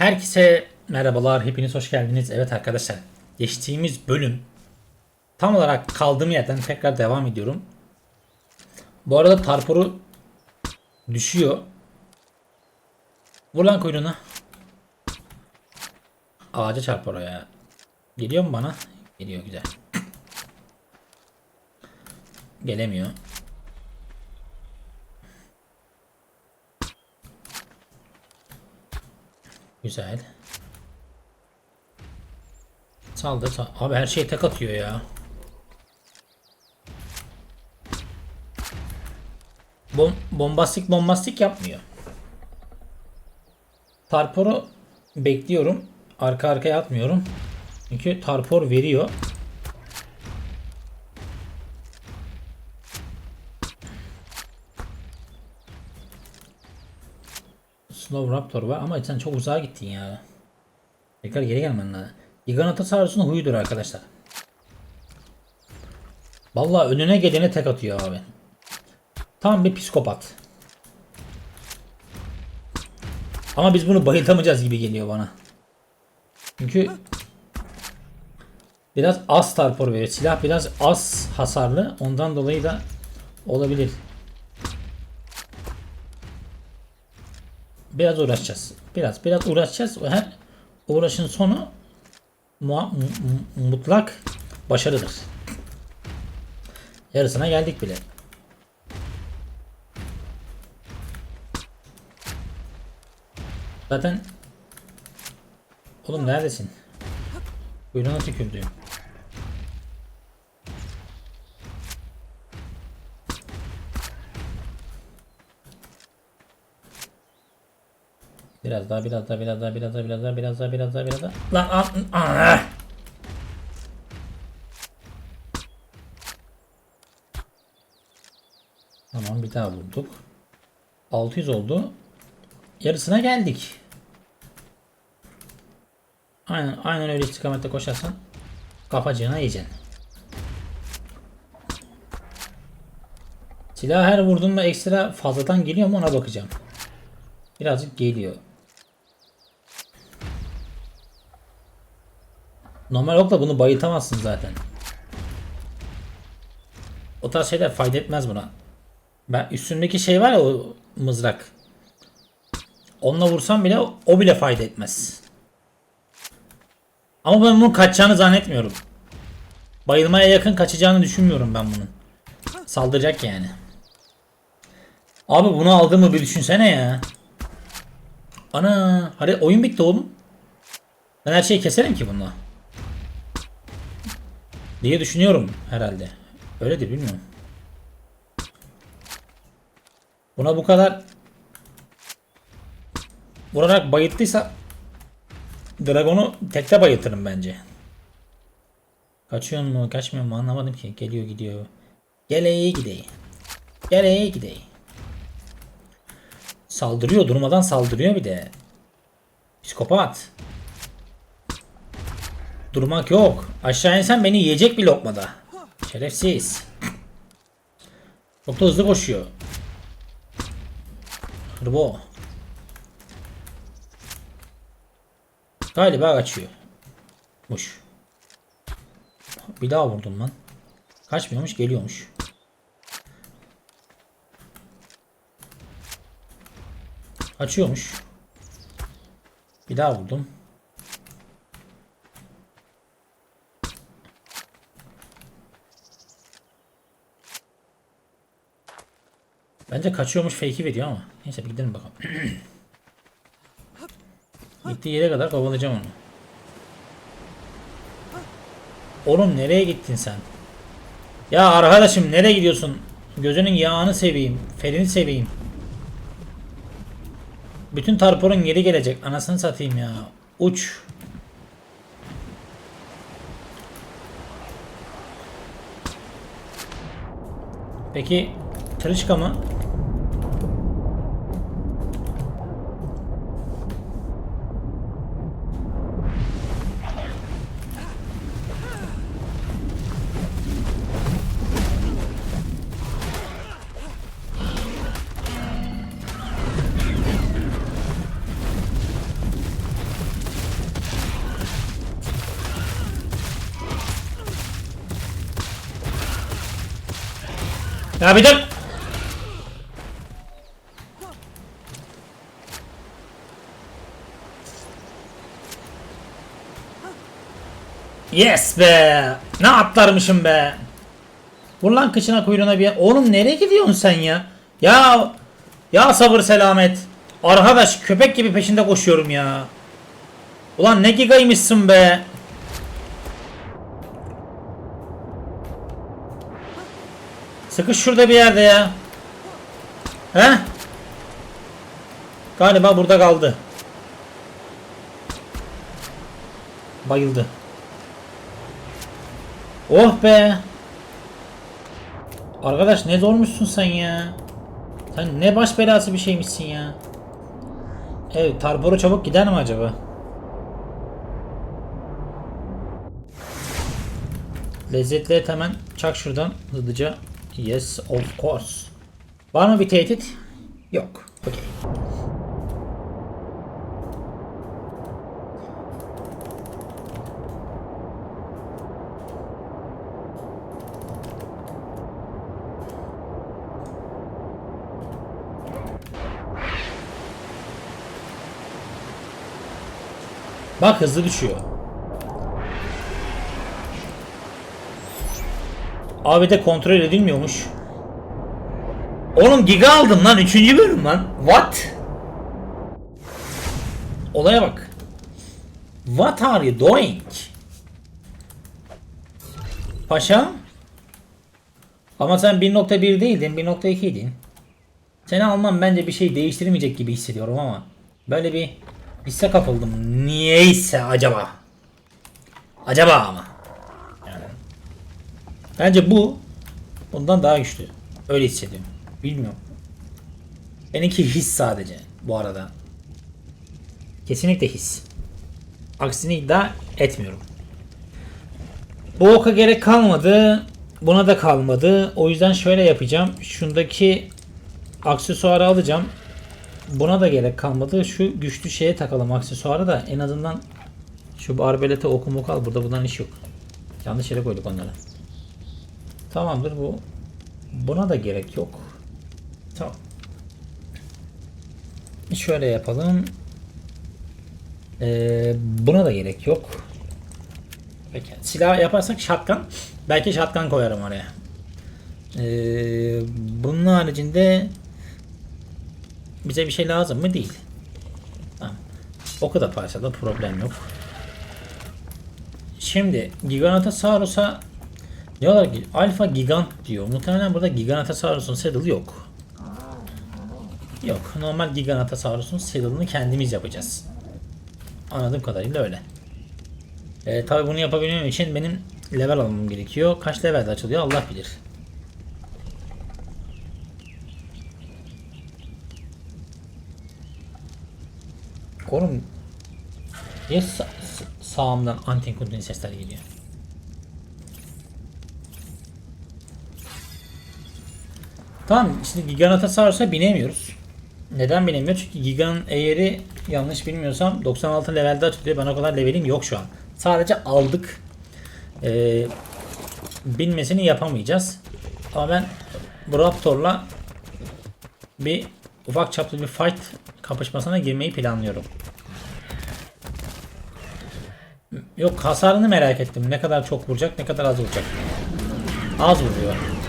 Herkese merhabalar, hepiniz hoş geldiniz. Evet arkadaşlar, geçtiğimiz bölüm tam olarak kaldığım yerden tekrar devam ediyorum. Bu arada Tarpor'u düşüyor. Vur lan kuyruğuna. Ağaca çarp oraya. Geliyor mu bana? Geliyor güzel. Gelemiyor. Güzel. Saldı. sal- Abi her şey tek atıyor ya. Bom bombastik bombastik yapmıyor. Tarporu bekliyorum. Arka arkaya atmıyorum. Çünkü tarpor veriyor. Slow Raptor var ama sen çok uzağa gittin ya. Tekrar geri gelmen lazım. Giganotosaurus'un huyudur arkadaşlar. Vallahi önüne gelene tek atıyor abi. Tam bir psikopat. Ama biz bunu bayıltamayacağız gibi geliyor bana. Çünkü biraz az tarpor veriyor. Silah biraz az hasarlı. Ondan dolayı da olabilir. Biraz uğraşacağız. Biraz biraz uğraşacağız. Her uğraşın sonu mutlak başarıdır. Yarısına geldik bile. Zaten Oğlum neredesin? Kuyruğuna tükürdüğüm. Biraz daha, biraz daha, biraz daha, biraz daha, biraz daha, biraz daha, biraz daha, biraz daha. Lan, an, an, Tamam bir daha vurduk. 600 oldu. Yarısına geldik. Aynen, aynen öyle istikamette koşarsan kafacığına yiyeceksin. Silah her vurduğumda ekstra fazladan geliyor mu ona bakacağım. Birazcık geliyor. Normal okla bunu bayıltamazsın zaten. O tarz şeyler fayda etmez buna. Ben üstündeki şey var ya o mızrak. Onunla vursam bile o bile fayda etmez. Ama ben bunun kaçacağını zannetmiyorum. Bayılmaya yakın kaçacağını düşünmüyorum ben bunun. Saldıracak yani. Abi bunu aldığımı bir düşünsene ya. Ana, hadi oyun bitti oğlum. Ben her şeyi keserim ki bununla. Diye düşünüyorum herhalde. Öyledir bilmiyorum. Buna bu kadar vurarak bayılttıysa Dragon'u tekte bayıltırım bence. Kaçıyor mu kaçmıyor mu anlamadım ki. Geliyor gidiyor. Geleye gideyim. Geleye gideyim. Saldırıyor durmadan saldırıyor bir de. Psikopat. Durmak yok. Aşağı insen beni yiyecek bir lokmada. Şerefsiz. Çok da hızlı koşuyor. Hırbo. Galiba kaçıyor. Muş. Bir daha vurdum lan. Kaçmıyormuş geliyormuş. Kaçıyormuş. Bir daha vurdum. Bence kaçıyormuş fake'i veriyor ama. Neyse bir gidelim bakalım. Gittiği yere kadar kovalayacağım onu. Oğlum nereye gittin sen? Ya arkadaşım nereye gidiyorsun? Gözünün yağını seveyim. Ferini seveyim. Bütün tarporun geri gelecek. Anasını satayım ya. Uç. Peki Tırışka mı? Ya bir. Yes be. Ne atlarmışım be. Vur lan kıçına kuyruğuna bir. Oğlum nereye gidiyorsun sen ya? Ya ya sabır selamet. Arkadaş köpek gibi peşinde koşuyorum ya. Ulan ne gigaymışsın be. Sıkış şurada bir yerde ya. He? Galiba burada kaldı. Bayıldı. Oh be. Arkadaş ne zormuşsun sen ya. Sen ne baş belası bir şeymişsin ya. Evet Tarboru çabuk gider mi acaba? Lezzetli et hemen çak şuradan hızlıca. Yes of course. Var mı bir tehdit? Yok. Okey. Bak hızlı düşüyor. Abi de kontrol edilmiyormuş. Oğlum giga aldım lan 3. bölüm lan. What? Olaya bak. What are you doing? Paşam? Ama sen 1.1 değildin 1.2'ydin. Seni almam bence bir şey değiştirmeyecek gibi hissediyorum ama. Böyle bir hisse kapıldım. Niyeyse acaba. Acaba ama. Bence bu bundan daha güçlü. Öyle hissediyorum. Bilmiyorum. Benimki his sadece bu arada. Kesinlikle his. Aksini iddia etmiyorum. Bu oka gerek kalmadı. Buna da kalmadı. O yüzden şöyle yapacağım. Şundaki aksesuarı alacağım. Buna da gerek kalmadı. Şu güçlü şeye takalım aksesuarı da en azından şu arbelete oku al. Burada bundan iş yok. Yanlış yere koyduk onları. Tamamdır bu. Buna da gerek yok. Tamam. Şöyle yapalım. Ee, buna da gerek yok. Peki. Silah yaparsak shotgun. Belki shotgun koyarım oraya. Ee, bunun haricinde bize bir şey lazım mı? Değil. Tamam. O kadar parçada problem yok. Şimdi Giganotosaurus'a diyorlar ki Alfa Gigant diyor. Muhtemelen burada Giganotosaurus'un saddle'ı yok. Yok. Normal Giganotosaurus'un saddle'ını kendimiz yapacağız. Anladığım kadarıyla öyle. Ee, tabii bunu yapabilmem için benim level almam gerekiyor. Kaç levelde açılıyor Allah bilir. Oğlum niye sa- sa- sağımdan antin kuntin sesler geliyor? Tamam işte Giganotosaurus'a binemiyoruz. Neden binemiyoruz? Çünkü Giga'nın eğeri yanlış bilmiyorsam 96 levelde açılıyor. Ben o kadar levelim yok şu an. Sadece aldık. Ee, binmesini yapamayacağız. Ama ben bu Raptor'la bir ufak çaplı bir fight kapışmasına girmeyi planlıyorum. Yok hasarını merak ettim. Ne kadar çok vuracak, ne kadar az vuracak. Az vuruyor.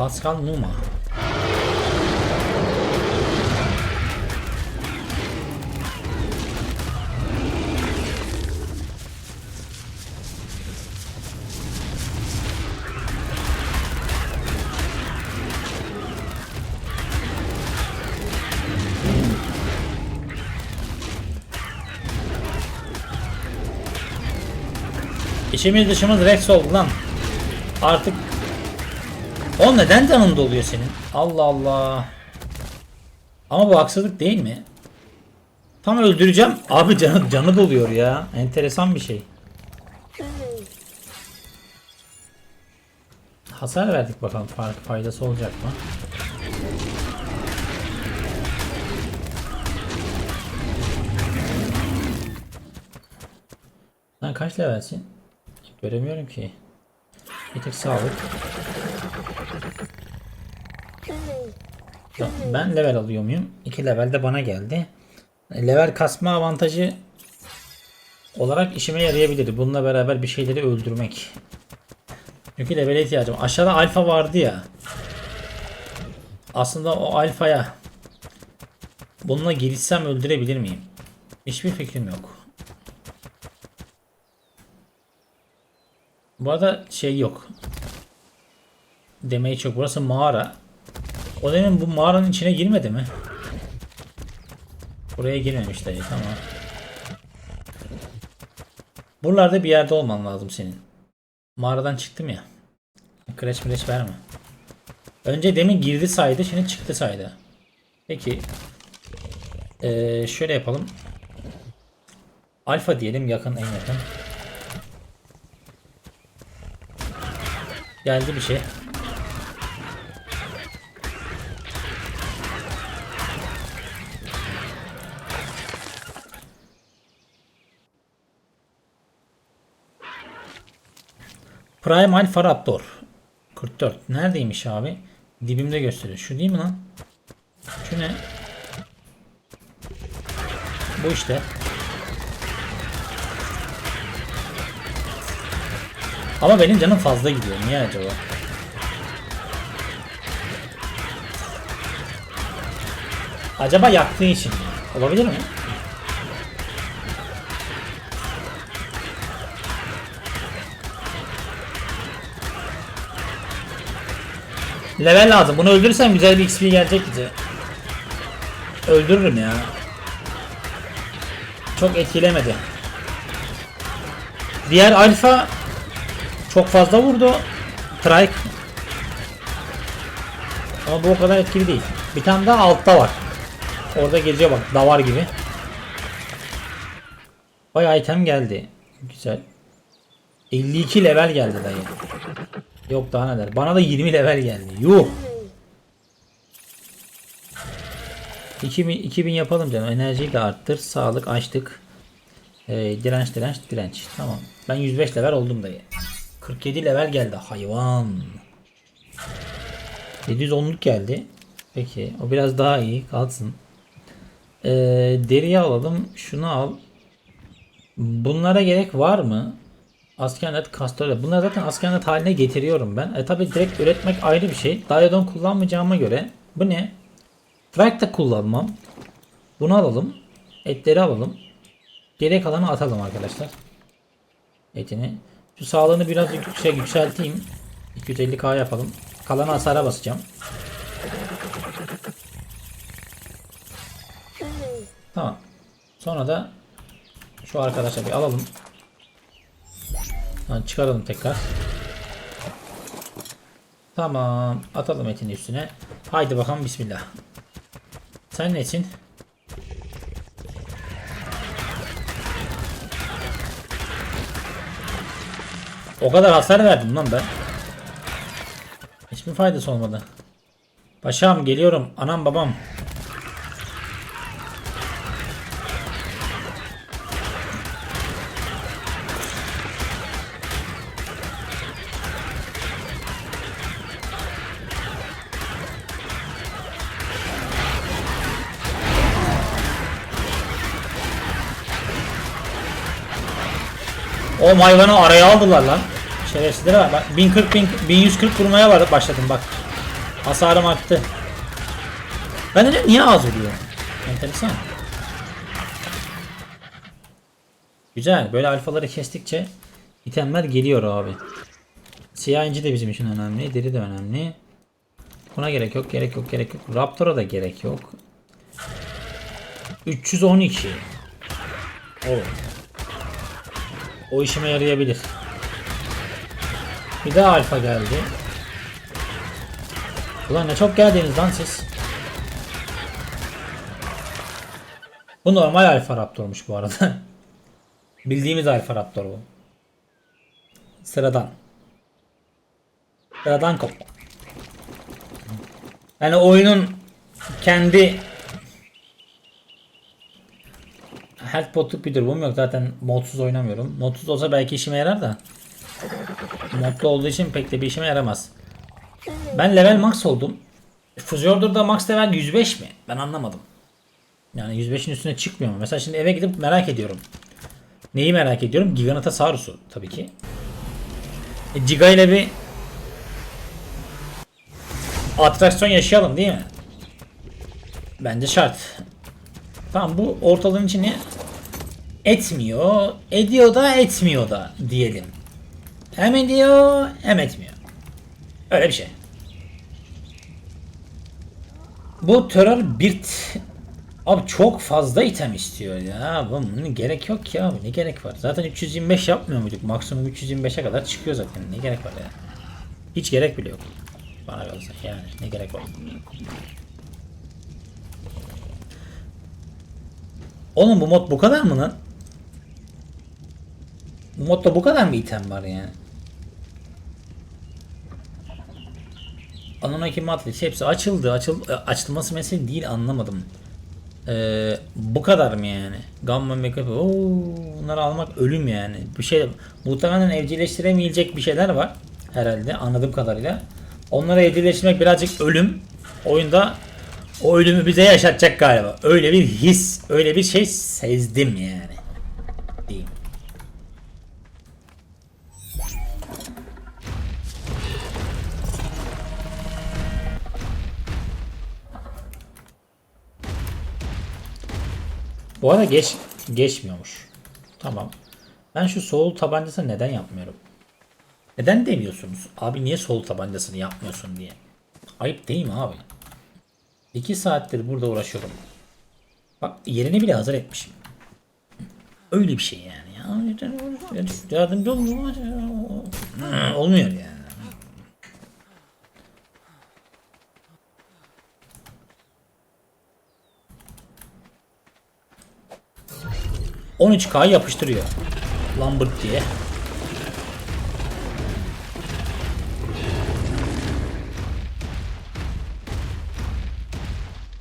Pascal Numa. İçimiz dışımız Rex oldu lan. Artık o neden canın doluyor senin? Allah Allah. Ama bu haksızlık değil mi? Tam öldüreceğim. Abi canı, canı doluyor ya. Enteresan bir şey. Hasar verdik bakalım. Fark faydası olacak mı? Lan kaç levelsin? Göremiyorum ki. Bir tek sağlık. Ben level alıyor muyum? 2 level de bana geldi. Level kasma avantajı olarak işime yarayabilir. Bununla beraber bir şeyleri öldürmek. Çünkü level'e ihtiyacım. Aşağıda alfa vardı ya. Aslında o alfaya bununla girişsem öldürebilir miyim? Hiçbir fikrim yok. Bu arada şey yok. Demeyi çok. Burası mağara. O demin bu mağaranın içine girmedi mi? Buraya girmemiş dayı tamam. Buralarda bir yerde olman lazım senin. Mağaradan çıktım ya. Crash crash verme. Önce demin girdi saydı şimdi çıktı saydı. Peki. Ee, şöyle yapalım. Alfa diyelim yakın en yakın. Geldi bir şey. Prime Alpha Raptor 44. Neredeymiş abi? Dibimde gösteriyor. Şu değil mi lan? Şu ne? Bu işte. Ama benim canım fazla gidiyor. Niye acaba? Acaba yaktığı için? Olabilir mi? Level lazım. Bunu öldürürsem güzel bir XP gelecek bize. Öldürürüm ya. Çok etkilemedi. Diğer alfa çok fazla vurdu. Trike. Ama bu o kadar etkili değil. Bir tane daha altta var. Orada geziyor bak davar gibi. Bayağı item geldi. Güzel. 52 level geldi dayı. Yok daha neler. Bana da 20 level geldi. Yuh. 2000, 2000 yapalım canım. Enerjiyi de arttır. Sağlık açtık. Ee, direnç direnç direnç. Tamam. Ben 105 level oldum dayı. 47 level geldi. Hayvan. 710'luk geldi. Peki. O biraz daha iyi. Kalsın. Ee, deriyi alalım. Şunu al. Bunlara gerek var mı? Askernet kastörler. Bunları zaten askernet haline getiriyorum ben. E tabi direkt üretmek ayrı bir şey. Diodon kullanmayacağıma göre. Bu ne? Frag da kullanmam. Bunu alalım. Etleri alalım. Geriye kalanı atalım arkadaşlar. Etini. Şu sağlığını biraz yüksek yükselteyim. 250k yapalım. Kalanı hasara basacağım. Tamam. Sonra da şu arkadaşa bir alalım. Ha, çıkaralım tekrar. Tamam. Atalım etin üstüne. Haydi bakalım bismillah. Sen nesin? O kadar hasar verdim lan ben. Hiçbir faydası olmadı. Paşam geliyorum. Anam babam. O hayvanı araya aldılar lan. Şerefsizlere bak. bak 1040 bin- 1140 vurmaya başladım bak. Hasarım arttı. Ben de niye az vuruyor? Enteresan. Güzel. Böyle alfaları kestikçe itemler geliyor abi. Siyah inci de bizim için önemli. Deri de önemli. Buna gerek yok, gerek yok, gerek yok. Raptor'a da gerek yok. 312. O. O işime yarayabilir. Bir daha alfa geldi. Ulan ne çok geldiniz lan siz. Bu normal alfa raptormuş bu arada. Bildiğimiz alfa raptor bu. Sıradan. Sıradan kop. Yani oyunun kendi health botluk bir durumum yok. Zaten modsuz oynamıyorum. Modsuz olsa belki işime yarar da. Modlu olduğu için pek de bir işime yaramaz. Ben level max oldum. Fuziorder'da max level 105 mi? Ben anlamadım. Yani 105'in üstüne çıkmıyor mu? Mesela şimdi eve gidip merak ediyorum. Neyi merak ediyorum? Giganotosaurus'u tabii ki. E, Giga ile bir atraksiyon yaşayalım değil mi? Bence şart. Tamam bu ortalığın içini etmiyor. Ediyor da etmiyor da diyelim. Hem ediyor hem etmiyor. Öyle bir şey. Bu terör birt Abi çok fazla item istiyor ya. Bunun gerek yok ya. Ne gerek var? Zaten 325 yapmıyor muyduk? Maksimum 325'e kadar çıkıyor zaten. Ne gerek var ya? Hiç gerek bile yok. Bana kalırsa yani ne gerek var? Oğlum bu mod bu kadar mı lan? Bu modda bu kadar mı item var yani? Anunnaki Matrix hepsi açıldı. Açıl açılması mesele değil anlamadım. Ee, bu kadar mı yani? Gamma make Oo, bunları almak ölüm yani. Bir şey muhtemelen evcilleştiremeyecek bir şeyler var herhalde anladığım kadarıyla. Onları evcilleştirmek birazcık ölüm. Oyunda o ölümü bize yaşatacak galiba. Öyle bir his, öyle bir şey sezdim yani. Diyeyim. Bu arada geç geçmiyormuş. Tamam. Ben şu soğul tabancasını neden yapmıyorum? Neden demiyorsunuz? Abi niye soğul tabancasını yapmıyorsun diye. Ayıp değil mi abi? 2 saattir burada uğraşıyorum. Bak yerini bile hazır etmişim. Öyle bir şey yani. Ya, yardımcı olmuyor. Olmuyor yani. ...13K yapıştırıyor. Lambert diye.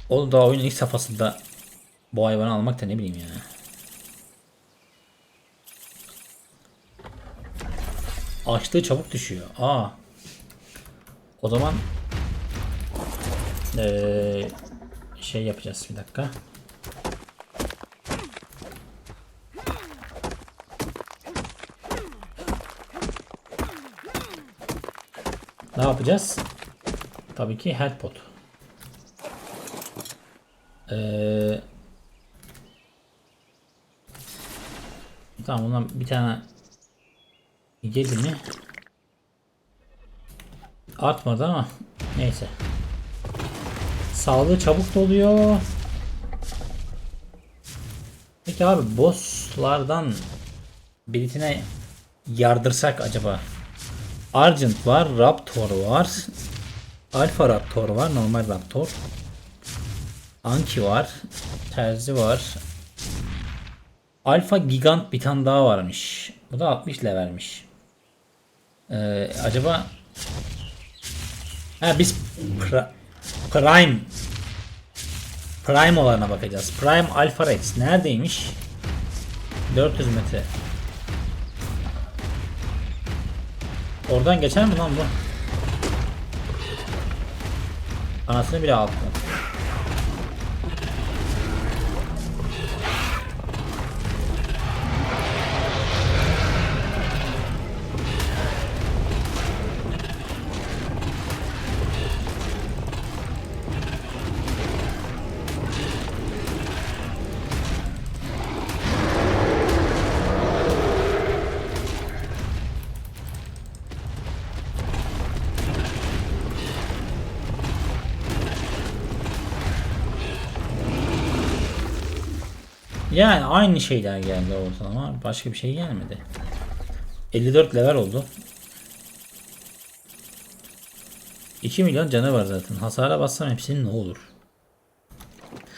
O daha oyunun ilk safhasında bu hayvanı almak da ne bileyim ya. Açlığı çabuk düşüyor. Aa. O zaman ee, şey yapacağız bir dakika. Ne yapacağız? Tabii ki health pot. Ee, tamam bundan bir tane yedi mi? Artmadı ama neyse. Sağlığı çabuk doluyor. Peki abi bosslardan birisine yardırsak acaba? Argent var, Raptor var. Alpha Raptor var, normal Raptor. Anki var. Terzi var. Alfa Gigant bir tane daha varmış. Bu da 60 levelmiş. Ee, acaba ha, biz pra- Prime Prime olanına bakacağız. Prime Alpha Rex neredeymiş? 400 metre. Oradan geçer mi lan bu? Anasını bile aldı. Yani aynı şeyler geldi ortalama. Başka bir şey gelmedi. 54 level oldu. 2 milyon canı var zaten. Hasara bassam hepsinin ne olur?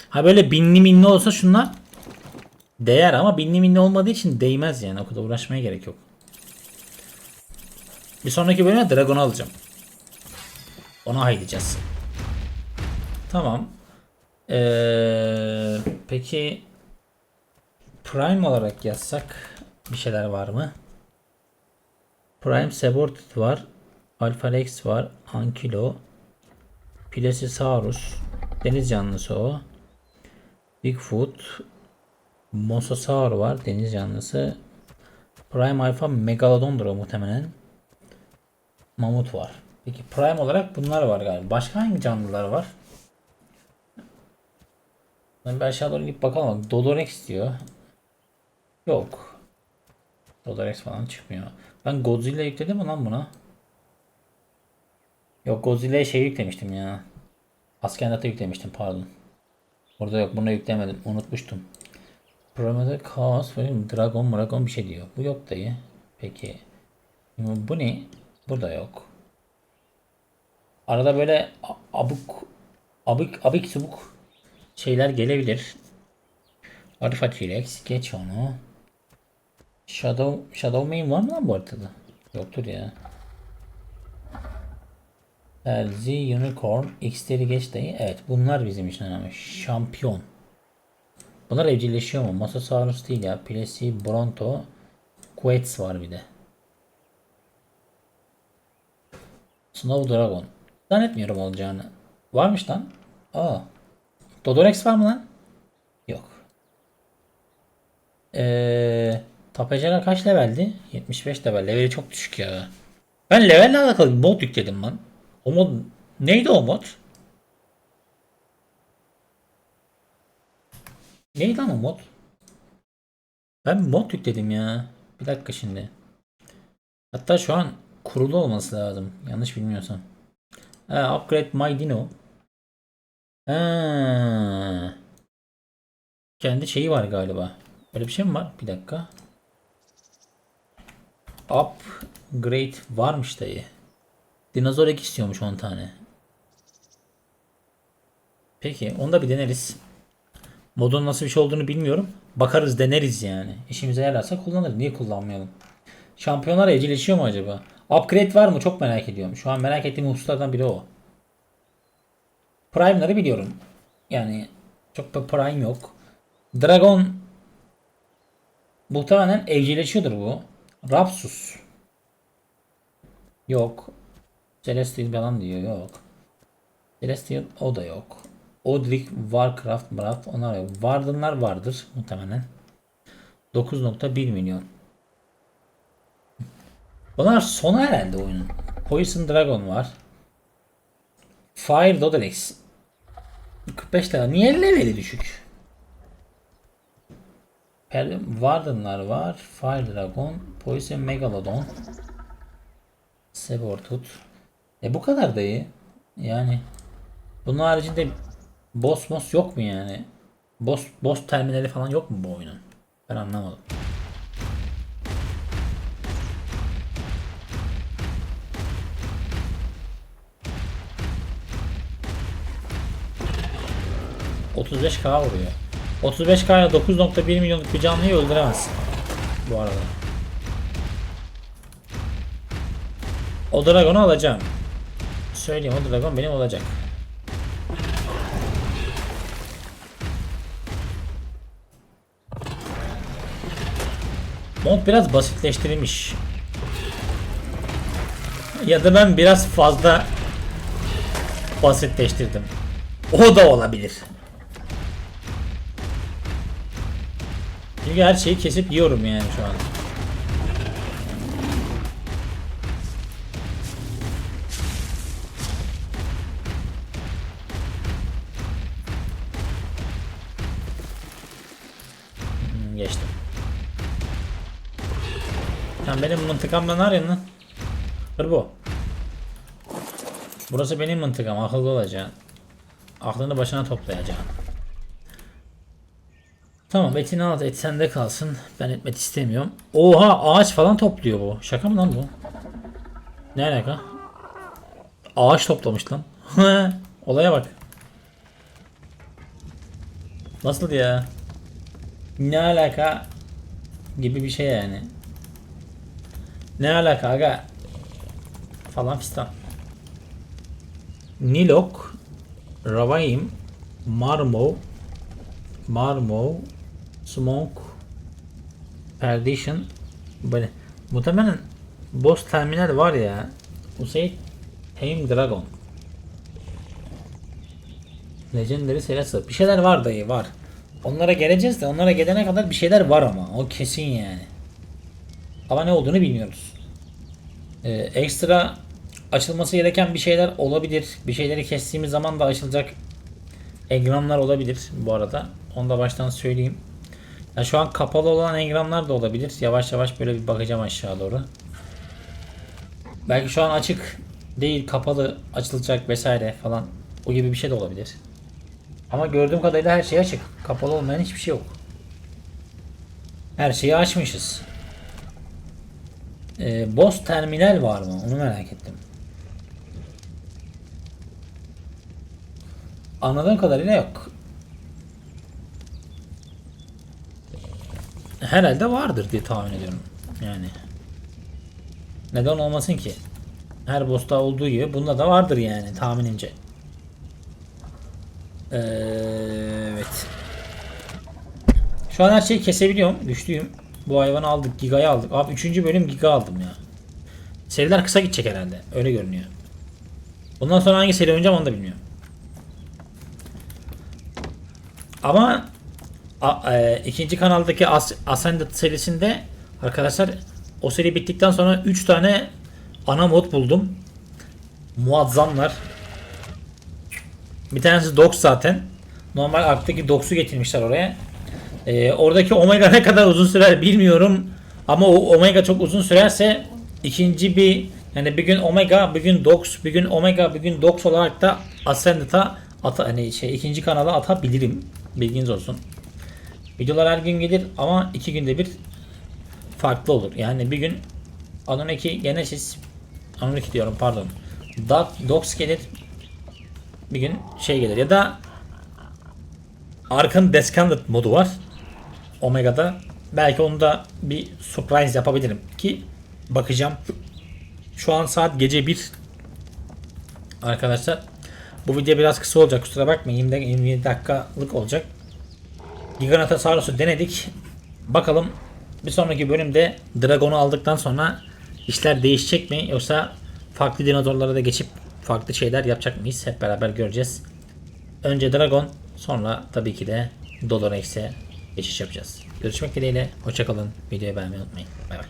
Ha böyle binli minli olsa şunlar değer ama binli minli olmadığı için değmez yani. O kadar uğraşmaya gerek yok. Bir sonraki bölüme Dragon'u alacağım. Ona haydayacağız. Tamam. Ee, peki Prime olarak yazsak bir şeyler var mı? Prime Sabortid var. Alpha Rex var. Ankilo. Plesiosaurus. Deniz canlısı o. Bigfoot. Mosasaur var. Deniz canlısı. Prime Alpha Megalodon'dur muhtemelen. Mamut var. Peki Prime olarak bunlar var galiba. Başka hangi canlılar var? Ben bir aşağı doğru gidip bakalım. Dodorex diyor. Yok. Dodorex falan çıkmıyor. Ben Godzilla yükledim mi lan buna? Yok Godzilla'ya şey yüklemiştim ya. Askendat'a yüklemiştim pardon. Burada yok bunu yüklemedim. Unutmuştum. Programda Chaos böyle Dragon Dragon bir şey diyor. Bu yok dayı. Peki. Bu ne? Burada yok. Arada böyle a- abuk abik subuk şeyler gelebilir. Alpha T-Rex geç onu. Shadow Shadow Main var mı lan bu haritada? Yoktur ya. Elzi, Unicorn, X'leri geç dayı. Evet bunlar bizim için önemli. Şampiyon. Bunlar evcilleşiyor mu? Mosasaurus değil ya. Plesi, Bronto, Quetz var bir de. Snow Dragon. Zannetmiyorum olacağını. Varmış lan. Aa. Dodorex var mı lan? Yok. Eee Tapejara kaç leveldi? 75 level. Leveli çok düşük ya. Ben levelle alakalı bir mod yükledim lan. O mod neydi o mod? Neydi lan o mod? Ben mod yükledim ya. Bir dakika şimdi. Hatta şu an kurulu olması lazım. Yanlış bilmiyorsam. Ha, upgrade my dino. Ha. Kendi şeyi var galiba. Öyle bir şey mi var? Bir dakika. Upgrade varmış dayı. Dinozor ek istiyormuş 10 tane. Peki onu da bir deneriz. Modun nasıl bir şey olduğunu bilmiyorum. Bakarız deneriz yani. İşimize yararsa kullanırız. Niye kullanmayalım? Şampiyonlar evcilleşiyor mu acaba? Upgrade var mı? Çok merak ediyorum. Şu an merak ettiğim hususlardan biri o. Prime'ları biliyorum. Yani çok da prime yok. Dragon muhtemelen evcilleşiyordur bu. Rapsus. Yok. Celestial falan diyor. Yok. Celestial o da yok. Odric, Warcraft, Warcraft onlar yok. Vardınlar vardır muhtemelen. 9.1 milyon. Bunlar sona herhalde oyunun. Poison Dragon var. Fire Dodorex. 45 lira. Niye leveli düşük? Per Warden'lar var. Fire Dragon. Poison Megalodon. Sebortut. E bu kadar da iyi. Yani bunun haricinde boss boss yok mu yani? Boss boss terminali falan yok mu bu oyunun? Ben anlamadım. ...35k vuruyor. 35k ile 9.1 milyonluk bir canlıyı öldüremezsin. Bu arada. O Dragon'u alacağım. Söyleyeyim o Dragon benim olacak. Mod biraz basitleştirilmiş. Ya da ben biraz fazla basitleştirdim. O da olabilir. Çünkü her şeyi kesip yiyorum yani şu an. Sen benim mıntıkamda ne arıyorsun lan? Hırbo. Burası benim mıntıkam. Akıllı olacaksın. Aklını başına toplayacaksın. Tamam etini al. Et sende kalsın. Ben etmet istemiyorum. Oha ağaç falan topluyor bu. Şaka mı lan bu? Ne alaka? Ağaç toplamış lan. Olaya bak. Nasıl ya? Ne alaka? Gibi bir şey yani. Ne alaka aga? Falan fistan. Nilok, Ravaim, Marmo, Marmo, Smoke, Perdition böyle muhtemelen boss terminal var ya. Bu şey Tame Dragon. Legendary serisi. Bir şeyler var dayı var. Onlara geleceğiz de onlara gelene kadar bir şeyler var ama. O kesin yani. Ama ne olduğunu bilmiyoruz. Ee, ekstra açılması gereken bir şeyler olabilir. Bir şeyleri kestiğimiz zaman da açılacak engramlar olabilir bu arada. Onu da baştan söyleyeyim. Ya şu an kapalı olan engramlar da olabilir. Yavaş yavaş böyle bir bakacağım aşağı doğru. Belki şu an açık değil, kapalı, açılacak vesaire falan. O gibi bir şey de olabilir. Ama gördüğüm kadarıyla her şey açık. Kapalı olmayan hiçbir şey yok. Her şeyi açmışız. Ee, boss terminal var mı? Onu merak ettim. Anladığım kadarıyla yok. Herhalde vardır diye tahmin ediyorum. Yani. Neden olmasın ki? Her boss'ta olduğu gibi bunda da vardır yani tahminimce. Ee, evet. Şu an her şeyi kesebiliyorum. Güçlüyüm. Bu hayvanı aldık. Giga'yı aldık. Abi 3. bölüm Giga aldım ya. Seriler kısa gidecek herhalde. Öyle görünüyor. Bundan sonra hangi seri oynayacağım onu da bilmiyorum. Ama a, e, ikinci kanaldaki As Ascended serisinde arkadaşlar o seri bittikten sonra 3 tane ana mod buldum. Muazzamlar. Bir tanesi Dox zaten. Normal Ark'taki Dox'u getirmişler oraya. Ee, oradaki Omega ne kadar uzun sürer bilmiyorum. Ama o Omega çok uzun sürerse ikinci bir yani bir gün Omega, bir gün Dox, bir gün Omega, bir gün Dox olarak da Ascended'a ata hani şey ikinci kanala atabilirim. Bilginiz olsun. Videolar her gün gelir ama iki günde bir farklı olur. Yani bir gün Anunnaki Genesis Anunnaki diyorum pardon. Dox gelir. Bir gün şey gelir ya da Ark'ın Descended modu var. Omega'da. Belki onu da bir surprise yapabilirim ki bakacağım. Şu an saat gece 1. Arkadaşlar bu video biraz kısa olacak kusura bakmayın 20, 27 dakikalık olacak. Giganotosaurus'u denedik. Bakalım bir sonraki bölümde Dragon'u aldıktan sonra işler değişecek mi yoksa farklı dinozorlara da geçip farklı şeyler yapacak mıyız hep beraber göreceğiz. Önce Dragon sonra tabii ki de Dolorex'e geçiş yapacağız. Görüşmek dileğiyle hoşçakalın videoyu beğenmeyi unutmayın. Bay bay.